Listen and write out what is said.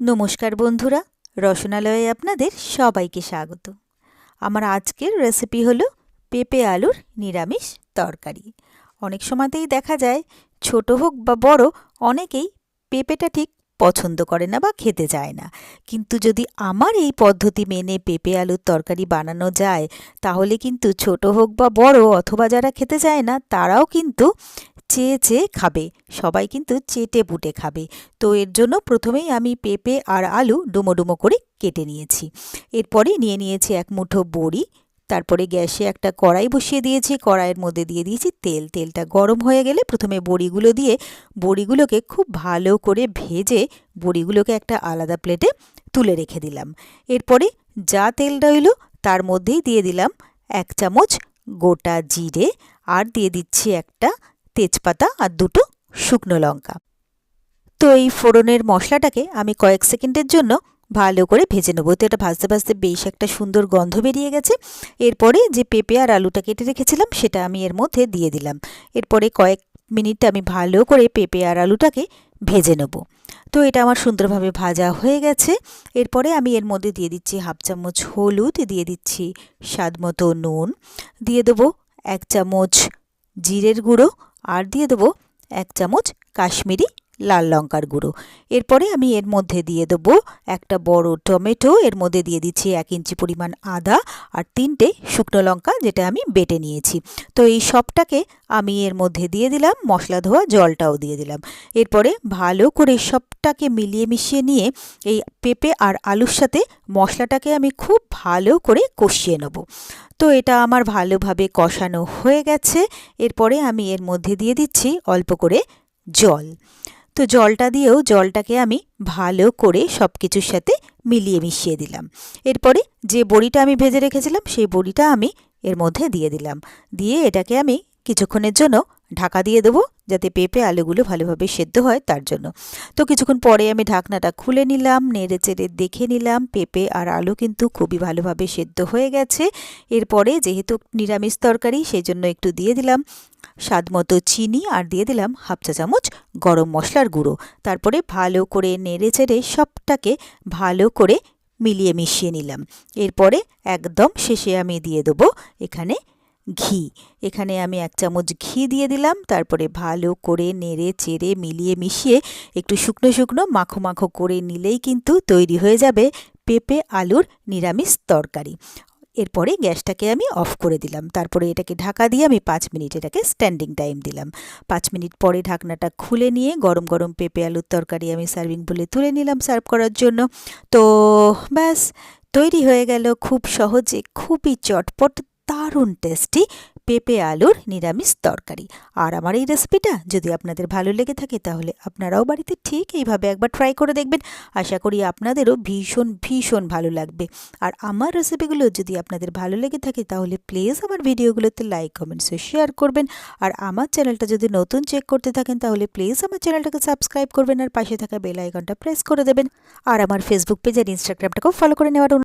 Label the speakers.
Speaker 1: নমস্কার বন্ধুরা, রসনালয়ে আপনাদের সবাইকে স্বাগত। আমার আজকের রেসিপি হলো পেঁপে আলুর নিরামিষ তরকারি। অনেক সময়তেই দেখা যায়, ছোট হোক বা বড়, অনেকেই পেঁপেটা ঠিক পছন্দ করে না বা খেতে চায় না। কিন্তু যদি আমার এই পদ্ধতি মেনে পেঁপে আলুর তরকারি বানানো যায়, তাহলে কিন্তু ছোট হোক বা বড়, অথবা যারা খেতে চায় না, তারাও কিন্তু চেয়ে চেয়ে খাবে, সবাই কিন্তু চেটে পুটে খাবে। তো এর জন্য প্রথমেই আমি পেঁপে আর আলু ডুমো ডুমো করে কেটে নিয়েছি। এরপরে নিয়ে নিয়েছি এক মুঠো বড়ি, তারপরে গ্যাসে একটা কড়াই বসিয়ে দিয়েছি, কড়াইয়ের মধ্যে দিয়ে দিয়েছি তেল। তেলটা গরম হয়ে গেলে প্রথমে বড়িগুলো দিয়ে বড়িগুলোকে খুব ভালো করে ভেজে বড়িগুলোকে একটা আলাদা প্লেটে তুলে রেখে দিলাম। এরপরে যা তেল রইল তার মধ্যেই দিয়ে দিলাম এক চামচ গোটা জিরে, আর দিয়ে দিচ্ছি একটা তেজপাতা আর দুটো শুকনো লঙ্কা। তো এই ফোড়নের মশলাটাকে আমি কয়েক সেকেন্ডের জন্য ভালো করে ভেজে নেব। তো এটা ভাজতে ভাজতে বেশ একটা সুন্দর গন্ধ বেরিয়ে গেছে। এরপরে যে পেঁপে আর আলুটা কেটে রেখেছিলাম, সেটা আমি এর মধ্যে দিয়ে দিলাম। এরপরে কয়েক মিনিট আমি ভালো করে পেঁপে আর আলুটাকে ভেজে নেব। তো এটা আমার সুন্দরভাবে ভাজা হয়ে গেছে। এরপরে আমি এর মধ্যে দিয়ে দিচ্ছি হাফ চামচ হলুদ, দিয়ে দিচ্ছি স্বাদ মতো নুন। দিয়ে দেবো এক চামচ জিরের গুঁড়ো আর দিয়ে দেবো এক চামচ কাশ্মীরি লাল লঙ্কার গুঁড়ো। এরপরে আমি এর মধ্যে দিয়ে দেবো একটা বড় টমেটো, এর মধ্যে দিয়ে দিচ্ছি এক ইঞ্চি পরিমাণ আদা আর তিনটে শুকনো লঙ্কা যেটা আমি বেটে নিয়েছি। তো এই সবটাকে আমি এর মধ্যে দিয়ে দিলাম, মশলা ধোয়া জলটাও দিয়ে দিলাম। এরপরে ভালো করে সবটাকে মিলিয়ে মিশিয়ে নিয়ে এই পেঁপে আর আলুর সাথে মশলাটাকে আমি খুব ভালো করে কষিয়ে নেব। তো এটা আমার ভালোভাবে কষানো হয়ে গেছে। এরপরে আমি এর মধ্যে দিয়ে দিচ্ছি অল্প করে জল। তো জলটা দিয়েও জলটাকে আমি ভালো করে সব কিছুর সাথে মিলিয়ে মিশিয়ে দিলাম। এরপরে যে বড়িটা আমি ভেজে রেখেছিলাম, সেই বড়িটা আমি এর মধ্যে দিয়ে দিলাম। দিয়ে এটাকে আমি কিছুক্ষণের জন্য ঢাকা দিয়ে দেবো যাতে পেঁপে আলুগুলো ভালোভাবে সেদ্ধ হয় তার জন্য। তো কিছুক্ষণ পরে আমি ঢাকনাটা খুলে নিলাম, নেড়ে চেড়ে দেখে নিলাম পেঁপে আর আলু কিন্তু খুবই ভালোভাবে সেদ্ধ হয়ে গেছে। এরপরে যেহেতু নিরামিষ তরকারি, সেই জন্য একটু দিয়ে দিলাম স্বাদ মতো চিনি আর দিয়ে দিলাম হাফ চা চামচ গরম মশলার গুঁড়ো। তারপরে ভালো করে নেড়ে চেড়ে সবটাকে ভালো করে মিলিয়ে মিশিয়ে নিলাম। এরপরে একদম শেষে আমি দিয়ে দেবো এখানে ঘি। এখানে আমি এক চামচ ঘি দিয়ে দিলাম, তারপরে ভালো করে নেড়ে চেড়ে মিলিয়ে মিশিয়ে একটু শুকনো শুকনো মাখো মাখো করে নিলেই কিন্তু তৈরি হয়ে যাবে পেঁপে আলুর নিরামিষ তরকারি। এরপরে গ্যাসটাকে আমি অফ করে দিলাম, তারপরে এটাকে ঢাকা দিয়ে আমি পাঁচ মিনিট এটাকে স্ট্যান্ডিং টাইম দিলাম। পাঁচ মিনিট পরে ঢাকনাটা খুলে নিয়ে গরম গরম পেঁপে আলুর তরকারি আমি সার্ভিং বলে তুলে নিলাম সার্ভ করার জন্য। তো ব্যাস, তৈরি হয়ে গেল খুব সহজে, খুবই চটপট দারুণ টেস্টি পেঁপে আলুর নিরামিষ তরকারি। আর আমার এই রেসিপিটা যদি আপনাদের ভালো লেগে থাকে, তাহলে আপনারাও বাড়িতে ঠিক এইভাবে একবার ট্রাই করে দেখবেন। আশা করি আপনাদেরও ভীষণ ভীষণ ভালো লাগবে। আর আমার রেসিপিগুলো যদি আপনাদের ভালো লেগে থাকে, তাহলে প্লিজ আমার ভিডিওগুলোতে লাইক কমেন্টস শেয়ার করবেন। আর আমার চ্যানেলটা যদি নতুন চেক করতে থাকেন, তাহলে প্লিজ আমার চ্যানেলটাকে সাবস্ক্রাইব করবেন। আর পাশে থাকা বেল আইকনটা প্রেস করে দেবেন। আর আমার ফেসবুক পেজ আর ইনস্টাগ্রামটাকেও ফলো করে নেওয়ার